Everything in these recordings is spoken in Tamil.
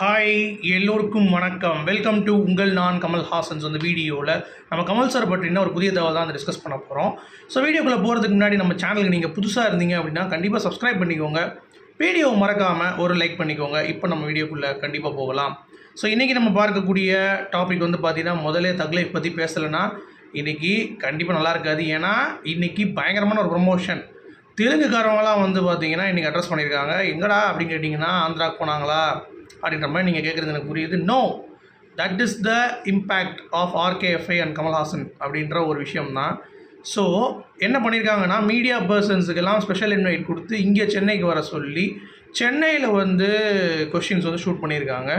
ஹாய் எல்லோருக்கும் வணக்கம். வெல்கம் டு உங்கள் நான் கமல் ஹாசன்ஸ். அந்த வீடியோவில் நம்ம கமல் சார் பற்றின ஒரு புதிய தகவல் தான் டிஸ்கஸ் பண்ண போகிறோம் ஸோ வீடியோக்குள்ளே போகிறதுக்கு முன்னாடி நம்ம சேனலுக்கு நீங்கள் புதுசாக இருந்தீங்க அப்படின்னா கண்டிப்பாக சப்ஸ்கிரைப் பண்ணிக்கோங்க. வீடியோ மறக்காமல் ஒரு லைக் பண்ணிக்கோங்க. இப்போ நம்ம வீடியோக்குள்ளே கண்டிப்பாக போகலாம். ஸோ இன்றைக்கி நம்ம பார்க்கக்கூடிய டாபிக் வந்து பார்த்திங்கன்னா முதலே தக்லைஃப் பற்றி பேசலைன்னா இன்றைக்கி கண்டிப்பாக நல்லா இருக்காது. ஏன்னா இன்றைக்கி பயங்கரமான ஒரு ப்ரொமோஷன் தெலுங்குக்காரவங்களாம் வந்து பார்த்தீங்கன்னா இன்றைக்கி அட்ரஸ் பண்ணியிருக்காங்க எங்கடா? அப்படின்னு கேட்டிங்கன்னா ஆந்திராவுக்கு போனாங்களா? அப்படின்ற மாதிரி நீங்கள் கேட்குறது எனக்கு புரியுது. No that is the impact of RKFI and Kamal Haasan அப்படின்ற ஒரு விஷயம் தான் ஸோ என்ன பண்ணியிருக்காங்கன்னா மீடியா பர்சன்ஸுக்கெல்லாம் ஸ்பெஷல் இன்வைட் கொடுத்து இங்கே சென்னைக்கு வர சொல்லி சென்னையில் வந்து கொஷின்ஸ் வந்து ஷூட் பண்ணியிருக்காங்க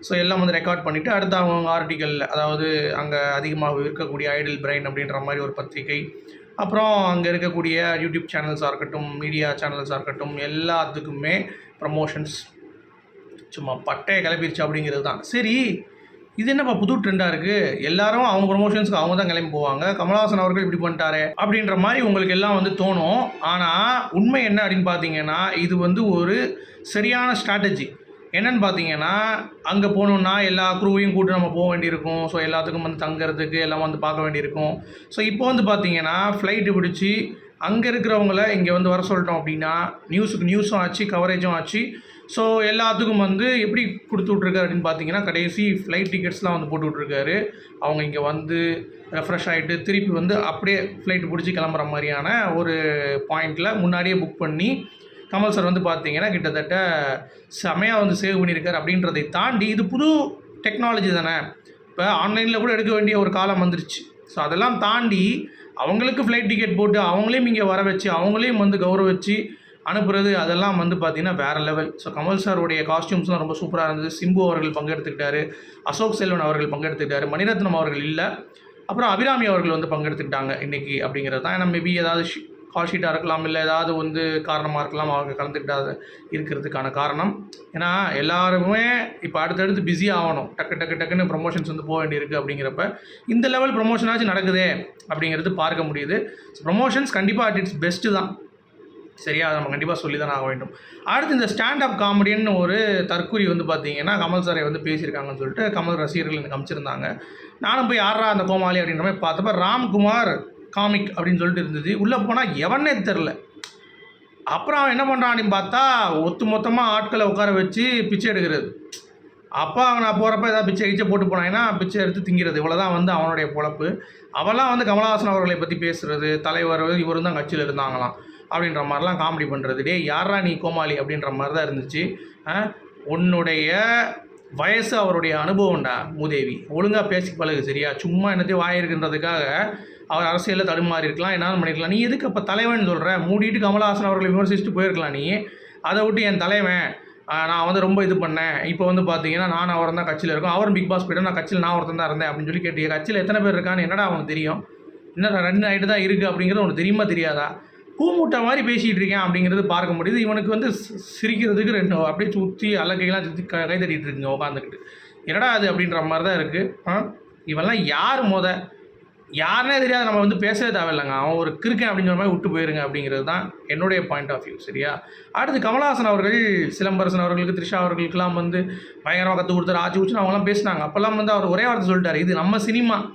ஸோ எல்லாம் வந்து ரெக்கார்ட் பண்ணிவிட்டு அடுத்து அவங்க ஆர்டிக்கல் அதாவது அங்கே அதிகமாக இருக்கக்கூடிய ஐடல் பிரைன் அப்படின்ற மாதிரி ஒரு பத்திரிகை அப்புறம் அங்கே இருக்கக்கூடிய யூடியூப் சேனல்ஸாக இருக்கட்டும் மீடியா சேனல்ஸாக இருக்கட்டும் எல்லாத்துக்குமே ப்ரமோஷன்ஸ் சும்மா பட்டையை கிளப்பிடுச்சு அப்படிங்கிறது தான். சரி இது என்னப்பா புது ட்ரெண்டாக இருக்குது எல்லாரும் அவங்க ப்ரொமோஷன்ஸ்க்கு அவங்க தான் கிளம்பி போவாங்க. கமல்ஹாசன் அவர்கள் இப்படி பண்ணிட்டாரு அப்படின்ற மாதிரி உங்களுக்கு எல்லாம் வந்து தோணும். ஆனால் உண்மை என்ன அப்படின்னு பார்த்தீங்கன்னா இது வந்து ஒரு சரியான ஸ்ட்ராட்டஜி என்னன்னு பார்த்தீங்கன்னா அங்கே போகணுன்னா எல்லா குரூவையும் கூட்டு நம்ம போக வேண்டியிருக்கும். ஸோ எல்லாத்துக்கும் வந்து தங்குறதுக்கு எல்லாம் வந்து பார்க்க வேண்டியிருக்கும். ஸோ இப்போ வந்து பார்த்தீங்கன்னா ஃப்ளைட்டு பிடிச்சி அங்கே இருக்கிறவங்கள இங்கே வந்து வர சொல்லிட்டோம் அப்படின்னா நியூஸுக்கு நியூஸும் ஆச்சு கவரேஜும் ஆச்சு. ஸோ எல்லாத்துக்கும் வந்து எப்படி கொடுத்து விட்ருக்காரு அப்படின்னு பார்த்தீங்கன்னா கடைசி ஃப்ளைட் டிக்கெட்ஸ்லாம் வந்து போட்டு விட்ருக்காரு அவங்க இங்கே வந்து ரெஃப்ரெஷ் ஆகிட்டு திருப்பி வந்து அப்படியே ஃப்ளைட் பிடிச்சி கிளம்புற மாதிரியான ஒரு பாயிண்டில் முன்னாடியே புக் பண்ணி கமல் சார் வந்து பார்த்தீங்கன்னா கிட்டத்தட்ட செமையாக வந்து சேவ் பண்ணியிருக்காரு அப்படின்றதை தாண்டி இது புது டெக்னாலஜி தானே. இப்போ ஆன்லைனில் கூட எடுக்க வேண்டிய ஒரு காலம் வந்துருச்சு. ஸோ அதெல்லாம் தாண்டி அவங்களுக்கு ஃப்ளைட் டிக்கெட் போட்டு அவங்களையும் இங்கே வர வச்சு அவங்களையும் வந்து கௌரவிச்சு அனுப்புறது அதெல்லாம் வந்து பார்த்திங்கன்னா வேறு லெவல் ஸோ கமல் சாருடைய காஸ்டியூம்ஸ்லாம் ரொம்ப சூப்பராக இருந்தது. சிம்பு அவர்கள் பங்கெடுத்துக்கிட்டாரு அசோக் செல்வன் அவர்கள் பங்கெடுத்துக்கிட்டாரு மணிரத்னம் அவர்கள் இல்லை அப்புறம் அபிராமி அவர்கள் வந்து பங்கெடுத்துக்கிட்டாங்க இன்றைக்கி அப்படிங்கிறது தான். ஏன்னா மேபி ஏதாவது கால் ஷீட்டாக இருக்கலாம் இல்லை ஏதாவது வந்து காரணமாக இருக்கலாம் அவங்க கலந்துக்கிட்டாத இருக்கிறதுக்கான காரணம். ஏன்னா எல்லாருமே இப்போ அடுத்தடுத்து பிஸி ஆகணும். டக்கு டக்கு டக்குன்னு ப்ரொமோஷன்ஸ் வந்து போக வேண்டியிருக்கு அப்படிங்கிறப்ப இந்த லெவல் ப்ரொமோஷனாச்சும் நடக்குதே அப்படிங்கிறது பார்க்க முடியுது. ப்ரொமோஷன்ஸ் கண்டிப்பாக அட் இட்ஸ் பெஸ்ட்டு தான். சரியா? நம்ம கண்டிப்பாக சொல்லி தான் ஆக வேண்டும். அடுத்து இந்த ஸ்டாண்ட் அப் காமெடியன்னு ஒரு தற்கூரி வந்து பார்த்தீங்கன்னா கமல் சாரை வந்து பேசியிருக்காங்கன்னு சொல்லிட்டு கமல் ரசிகர்கள் எனக்கு அமைச்சிருந்தாங்க. நானும் போய் யாரா அந்த கோமாளி? அப்படின்ற மாதிரி பார்த்தப்ப ராம்குமார் காமிக் அப்படின்னு சொல்லிட்டு இருந்தது. உள்ளே போனால் எவனே தெரில அப்புறம் அவன் என்ன பண்ணுறான்னு பார்த்தா ஒத்து மொத்தமாக ஆட்களை உட்கார வச்சு பிச்சை எடுக்கிறது. அப்போ நான் போகிறப்ப ஏதாவது பிச்சை கிச்சை போட்டு போனாங்கன்னா பிச்சை எடுத்து திங்கிறது. இவ்வளோ தான் வந்து அவனுடைய பொழப்பு. அவெல்லாம் வந்து கமலஹாசன் அவர்களை பற்றி பேசுகிறது தலைவர் இவரும் தான் கட்சியில் இருந்தாங்களாம் அப்படின்ற மாதிரிலாம் காமெடி பண்ணுறது டே யாரா நீ கோமாளி? அப்படின்ற மாதிரி தான் இருந்துச்சு உன்னுடைய வயசு அவருடைய அனுபவம்டா மூதேவி. ஒழுங்காக பேசி பழகு சரியா? சும்மா என்னத்தையும் வாயிருக்குன்றதுக்காக அவர் அரசியலில் தடுமாறி இருக்கலாம் என்னாலும் பண்ணியிருக்கலாம் நீ எதுக்கு அப்போ தலைவன் சொல்கிற மூடிட்டு கமலஹாசன் அவர்களை விமர்சிச்சுட்டு போயிருக்கலாம் நீ. அதை விட்டு என் தலைவன் நான் வந்து ரொம்ப இது பண்ணேன். இப்போ வந்து பார்த்தீங்கன்னா நான் அவர் தான் கட்சியில் இருக்கோம். அவரும் பிக் பாஸ் போய்ட்டு நான் கட்சியில் நான் ஒருத்தன் தான் இருந்தேன் அப்படின்னு சொல்லி கேட்டு கட்சியில் எத்தனை பேர் இருக்கான்னு என்னடா அவனுக்கு தெரியும்? இன்னும் ரெண்டு ஆகிட்டு தான் இருக்குது அப்படிங்கிறது உனக்கு தெரியுமா தெரியாதா? கூமுட்டை மாதிரி பேசிகிட்டு இருக்கேன் அப்படிங்கிறது பார்க்க முடியுது. இவனுக்கு வந்து சிரிக்கிறதுக்கு ரெண்டு அப்படியே சுற்றி அல்லக்கைகளாம் சுற்றி க கை தட்டிகிட்டு இருக்குங்க உட்காந்துக்கிட்டு என்னடா அது அப்படின்ற மாதிரி தான் இருக்குது ஆ? இவெல்லாம் யார் மொதல் யாருனே தெரியாது நம்ம வந்து பேசவே தேவையில்லைங்க. அவன் ஒரு கிருக்கன் அப்படிங்கிற மாதிரி விட்டு போயிருங்க அப்படிங்கிறது தான் என்னுடைய பாயிண்ட் ஆஃப் வியூ சரியா? அடுத்து கமலஹாசன் அவர்கள் சிலம்பரசன் அவர்களுக்கு த்ரிஷா அவர்களுக்கெல்லாம் வந்து பயங்கரமாக கற்றுக் கொடுத்தாரு ஆச்சு ஊச்சுன்னு அவங்களாம் பேசினாங்க. அப்போல்லாம் வந்து அவர் ஒரே வார்த்தை சொல்லிட்டார். இது நம்ம சினிமா.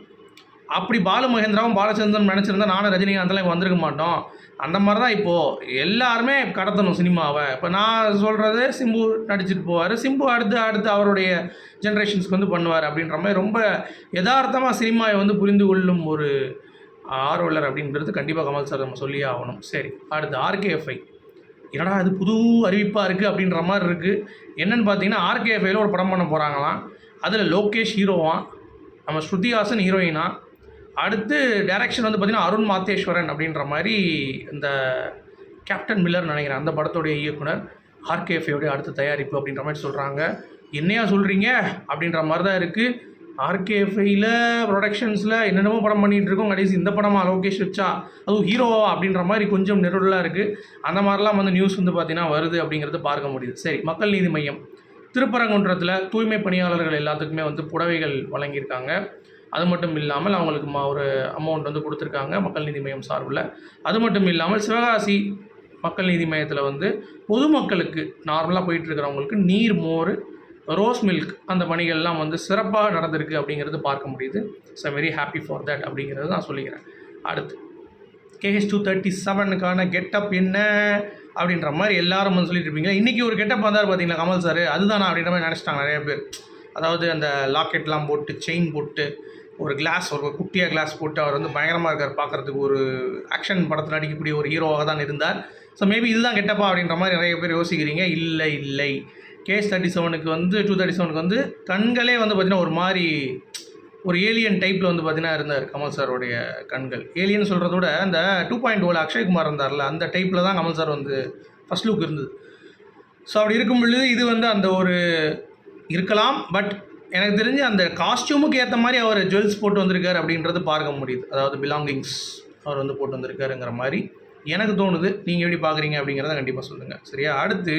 அப்படி பாலு மகேந்திராவும் பாலச்சந்திரன் நினச்சிருந்தா நானும் ரஜினிகாந்தெல்லாம் வந்திருக்க மாட்டோம். அந்த மாதிரி தான் இப்போது எல்லாருமே கடத்தணும் சினிமாவை. இப்போ நான் சொல்கிறது சிம்பு நடிச்சுட்டு போவார். சிம்பு அடுத்து அடுத்து அவருடைய ஜென்ரேஷன்ஸ்க்கு வந்து பண்ணுவார் அப்படின்ற மாதிரி ரொம்ப யதார்த்தமாக சினிமாவை வந்து புரிந்து கொள்ளும் ஒரு ஆர்வலர் அப்படின்றது கண்டிப்பாக கமல் சார் நம்ம சொல்லியே ஆகணும். சரி அடுத்து ஆர்கேஎஃப்ஐ என்னடா அது புது அறிவிப்பாக இருக்குது அப்படின்ற மாதிரி இருக்குது என்னென்னு பார்த்தீங்கன்னா ஆர்கேஎஃப்ஐயில் ஒரு படம் பண்ண போகிறாங்களாம் அதில் லோகேஷ் ஹீரோவான் நம்ம ஸ்ருதிஹாசன் ஹீரோயினா அடுத்து டைரக்ஷன் வந்து பார்த்திங்கன்னா அருண் மாத்தேஸ்வரன் அப்படின்ற மாதிரி இந்த கேப்டன் மில்லர் நினைக்கிறேன். அந்த படத்துடைய இயக்குனர் ஆர்கேஎஃப்ஐயோடைய அடுத்த தயாரிப்பு அப்படின்ற மாதிரி சொல்கிறாங்க என்னையா சொல்கிறீங்க அப்படின்ற மாதிரி தான் இருக்குது ஆர்கேஎஃபையில் ப்ரொடக்ஷன்ஸில் என்னென்னமோ படம் பண்ணிகிட்டு இருக்கோம். கடைசி இந்த படமாக லோகேஷ் வச்சா? அதுவும் ஹீரோவா அப்படின்ற மாதிரி கொஞ்சம் நெருடலாக இருக்குது அந்த மாதிரிலாம் வந்து நியூஸ் வந்து பார்த்திங்கன்னா வருது அப்படிங்கிறது பார்க்க முடியுது. சரி மக்கள் நீதி மையம். திருப்பரங்குன்றத்தில் தூய்மை பணியாளர்கள் எல்லாத்துக்குமே வந்து புடவைகள் வழங்கியிருக்காங்க. அது மட்டும் இல்லாமல் அவங்களுக்கு ஒரு அமௌண்ட் வந்து கொடுத்துருக்காங்க மக்கள் நீதி மையம் சார்பில். அது மட்டும் இல்லாமல் சிவகாசி மக்கள் நீதி மையத்தில் வந்து பொதுமக்களுக்கு நார்மலாக போயிட்டுருக்கிறவங்களுக்கு நீர் மோர் ரோஸ் மில்க் அந்த பணிகள்லாம் வந்து சிறப்பாக நடந்திருக்கு அப்படிங்கிறது பார்க்க முடியுது. So very happy for that அப்படிங்கிறது நான் சொல்லிக்கிறேன். அடுத்து கேஹெச் டூ தேர்ட்டி செவனுக்கான கெட்டப் என்ன அப்படின்ற மாதிரி எல்லாரும் வந்து சொல்லிட்டு இருப்பீங்க. இன்றைக்கி ஒரு கெட்டப் வந்தார் பார்த்தீங்களா கமல் சார் அதுதானா அப்படின்ற மாதிரி நினச்சிட்டாங்க நிறைய பேர். அதாவது அந்த லாக்கெட்லாம் போட்டு செயின் போட்டு ஒரு கிளாஸ் ஒரு குட்டியாக கிளாஸ் போட்டு அவர் வந்து பயங்கரமாக இருக்கார் பார்க்குறதுக்கு. ஒரு ஆக்ஷன் படத்தில் நடிக்கக்கூடிய ஒரு ஹீரோவாக தான் இருந்தார். ஸோ மேபி இதுதான் கெட்டப்பா அப்படின்ற மாதிரி நிறைய பேர் யோசிக்கிறீங்க. இல்லை இல்லை. கேஸ் தேர்ட்டி செவனுக்கு வந்து டூ தேர்ட்டி செவனுக்கு வந்து கண்களே வந்து பார்த்திங்கன்னா ஒரு மாதிரி ஒரு ஏலியன் டைப்பில் வந்து பார்த்தீங்கன்னா இருந்தார் கமல் சாருடைய கண்கள். ஏலியன் சொல்கிறத விட அந்த டூ பாயிண்ட் ஓல oh அக்ஷய்குமார் இருந்தார்ல அந்த டைப்பில் தான் கமல் சார் வந்து ஃபஸ்ட் லுக் இருந்தது. ஸோ அப்படி இருக்கும் பொழுது இது வந்து அந்த ஒரு இருக்கலாம் பட் எனக்கு தெரிஞ்சு அந்த காஸ்டியூமுக்கு ஏற்ற மாதிரி அவர் ஜுவல்ஸ் போட்டு வந்திருக்காரு அப்படின்றது பார்க்க முடியுது. அதாவது பிலாங்கிங்ஸ் அவர் வந்து போட்டு வந்திருக்காருங்கிற மாதிரி எனக்கு தோணுது. நீங்கள் எப்படி பார்க்குறீங்க அப்படிங்கிறத கண்டிப்பாக சொல்லுங்கள் சரியா? அடுத்து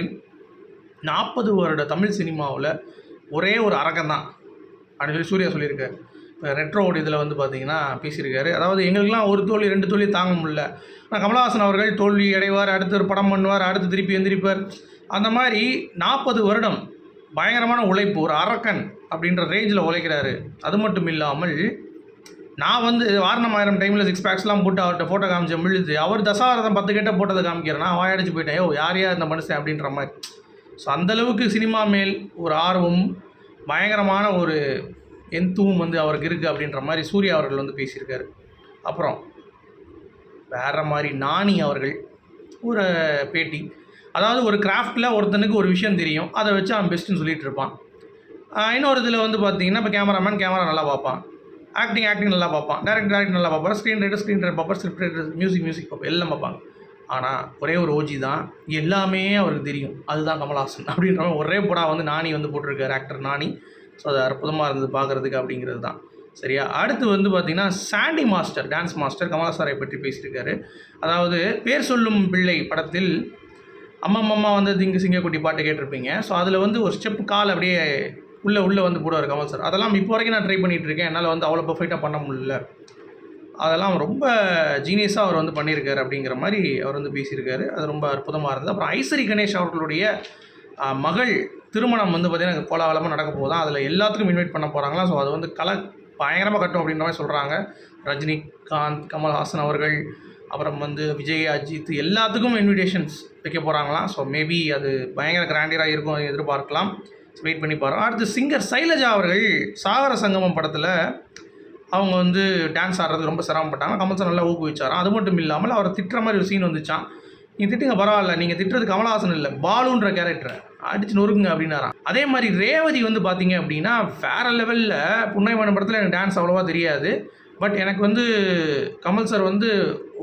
நாற்பது வருட தமிழ் சினிமாவில் ஒரே ஒரு அரக்கம் தான். அப்படின்னு சொல்லி சூர்யா சொல்லியிருக்காரு. இப்போ ரெட்ரோட இதில் வந்து பார்த்தீங்கன்னா பேசியிருக்காரு. அதாவது எங்களுக்கெல்லாம் ஒரு தோல்வி ரெண்டு தோல்வி தாங்க முடியல. ஆனால் கமலஹாசன் அவர்கள் தோல்வி அடைவார் அடுத்து ஒரு படம் பண்ணுவார் அடுத்து திருப்பி எந்திரிப்பார். அந்த மாதிரி நாற்பது வருடம் பயங்கரமான உழைப்பு ஒரு அரக்கன். அப்படின்ற ரேஞ்சில் உழைக்கிறாரு. அது மட்டும் இல்லாமல் நான் வந்து வாரணம் ஆயிரம் டைமில் சிக்ஸ் பேக்ஸ்லாம் போட்டு அவர்கிட்ட ஃபோட்டோ காமிச்ச முழுது அவர் தசாவரதம் பத்து கேட்ட போட்டதை காமிக்கிறேன் நான் வாயடிச்சு போயிட்டேன் யோ யார் யார் இந்த மனுஷன்? அப்படின்ற மாதிரி. ஸோ அந்தளவுக்கு சினிமா மேல் ஒரு ஆர்வம் பயங்கரமான ஒரு எந்துவும் வந்து அவருக்கு இருக்குது அப்படின்ற மாதிரி சூர்யா அவர்கள் வந்து பேசியிருக்காரு. அப்புறம் வேறு மாதிரி நாணி அவர்கள் ஒரு பேட்டி. அதாவது ஒரு கிராஃப்டில் ஒருத்தனுக்கு ஒரு விஷயம் தெரியும் அதை வச்சு அவன் பெஸ்ட்டுன்னு சொல்லிகிட்டு இருப்பான். இன்னொரு இதில் வந்து பார்த்தீங்கன்னா இப்போ கேமராமேன் கேமரா நல்லா பார்ப்பான். ஆக்டிங் ஆக்டிங் நல்லா பார்ப்பான். டேரக்ட் டேரக்ட் நல்லா பார்ப்பான் ஸ்க்ரீன் ரைட்டர் ஸ்க்ரீன் ரைட்டர் பார்ப்பார். ஸ்கிரிப்ட் ரைட்டர் மியூசிக் மியூசிக் பார்ப்பான் எல்லாம் பார்ப்பாங்க. ஆனால் ஒரே ஒரு ஓஜி தான். எல்லாமே அவருக்கு தெரியும். அதுதான் கமல்ஹாசன் அப்படின்ற மாதிரி ஒரே படம் வந்து நானி வந்து போட்டிருக்காரு. ஆக்டர் நானி. ஸோ அது அற்புதமாக இருந்தது பார்க்குறதுக்கு அப்படிங்கிறது தான். சரியா? அடுத்து வந்து பார்த்திங்கன்னா சாண்டி மாஸ்டர் டான்ஸ் மாஸ்டர் கமலாசாரை பற்றி பேசியிருக்காரு. அதாவது பேர் சொல்லும் பிள்ளை படத்தில் அம்மா அம்மா வந்து திங்கு சிங்கக்குட்டி பாட்டு கேட்டிருப்பீங்க. ஸோ அதில் வந்து ஒரு ஸ்டெப் கால் அப்படியே உள்ளே உள்ளே வந்து போடுவார் கமல் சார். அதெல்லாம் இப்போ வரைக்கும் நான் ட்ரை பண்ணிகிட்டு இருக்கேன். என்னால் வந்து அவ்வளோ பர்ஃபெக்டாக பண்ண முடியல. அதெல்லாம் ரொம்ப ஜீனியஸாக அவர் வந்து பண்ணியிருக்காரு அப்படிங்கிற மாதிரி அவர் வந்து பேசியிருக்காரு. அது ரொம்ப அற்புதமாக இருந்தது. அப்புறம் ஐஸ்வரி கணேஷ் அவர்களுடைய மகள் திருமணம் வந்து பார்த்திங்கன்னா கோலாகலமாக நடக்க போதும் அதில் எல்லாத்துக்கும் இன்வைட் பண்ண போகிறாங்களா ஸோ அது வந்து கலை பயங்கரமாக கட்டும் அப்படின்ற மாதிரி சொல்கிறாங்க ரஜினிகாந்த் கமல்ஹாசன் அவர்கள் அப்புறம் வந்து விஜய் அஜித் எல்லாத்துக்கும் இன்விடேஷன்ஸ் வைக்க போகிறாங்களாம் ஸோ மேபி அது பயங்கர கிராண்டியராக இருக்கும் அதை எதிர்பார்க்கலாம். வெயிட் பண்ணி பாருங்கள் அடுத்து சிங்கர் சைலஜா அவர்கள் சாகர சங்கமம் படத்தில் அவங்க வந்து டான்ஸ் ஆடுறது ரொம்ப சிரமப்பட்டாங்க. கமல்சன் நல்லா ஊக்குவிச்சாராம். அது மட்டும் இல்லாமல் அவரை திட்டுற மாதிரி ஒரு சீன் வந்துச்சான் நீங்கள் திட்டுங்க பரவாயில்ல. நீங்கள் திட்டுறது கமலஹாசன் இல்லை. பாலுன்ற கேரக்டரை அடிச்சு நொறுக்குங்க அப்படின்னாராம். அதே மாதிரி ரேவதி வந்து பார்த்தீங்க அப்படின்னா வேற லெவலில் புன்னைவனம் படத்தில் எனக்கு டான்ஸ் அவ்வளோவா தெரியாது. பட் எனக்கு வந்து கமல் சார் வந்து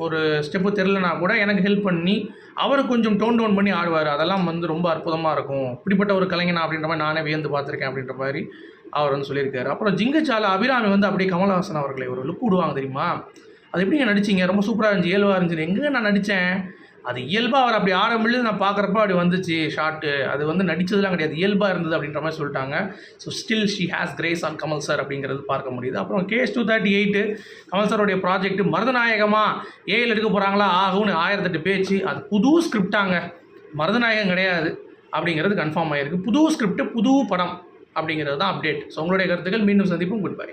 ஒரு ஸ்டெப்பு தெரிலனா கூட எனக்கு ஹெல்ப் பண்ணி அவர் கொஞ்சம் டோன் டவுன் பண்ணி ஆடுவார். அதெல்லாம் வந்து ரொம்ப அற்புதமாக இருக்கும். இப்படிப்பட்ட ஒரு கலைஞனா அப்படின்ற மாதிரி நானே வியந்து பார்த்துருக்கேன் அப்படின்ற மாதிரி அவர் வந்து சொல்லியிருக்காரு. அப்புறம் ஜிங்கச்சால அபிராமி வந்து அப்படியே கமல்ஹாசன் அவர்களை ஒரு லுக் விடுவாங்க தெரியுமா? அது எப்படிங்க நடிச்சிங்க? ரொம்ப சூப்பராக இருந்துச்சு ஏழுவாக இருந்துச்சு. எங்கே நான் நடித்தேன் அது இயல்பாக அவர் அப்படி ஆரம்பிச்சு நான் பார்க்குறப்ப அப்படி வந்துச்சு ஷார்ட்டு அது வந்து நடித்ததுலாம் கிடையாது. இயல்பாக இருந்தது அப்படின்ற மாதிரி சொல்லிட்டாங்க. So still she has craze on Kamal sir அப்படிங்கிறது பார்க்க முடியுது. அப்புறம் KH two thirty eight Kamal சாருடைய ப்ராஜெக்ட் மருதநாயகமாக ஏயில் எடுக்க போகிறாங்களா ஆகும்னு ஆயிரத்தெட்டு பேச்சு. அது புது ஸ்கிரிப்டாங்க மருதநாயகம் கிடையாது அப்படிங்கிறது கன்ஃபார்ம் ஆகிருக்கு புது ஸ்கிரிப்ட் புது படம் அப்படிங்கிறது தான் அப்டேட் ஸோ உங்களுடைய கருத்துக்கள். மீண்டும் சந்திப்போம். Good bye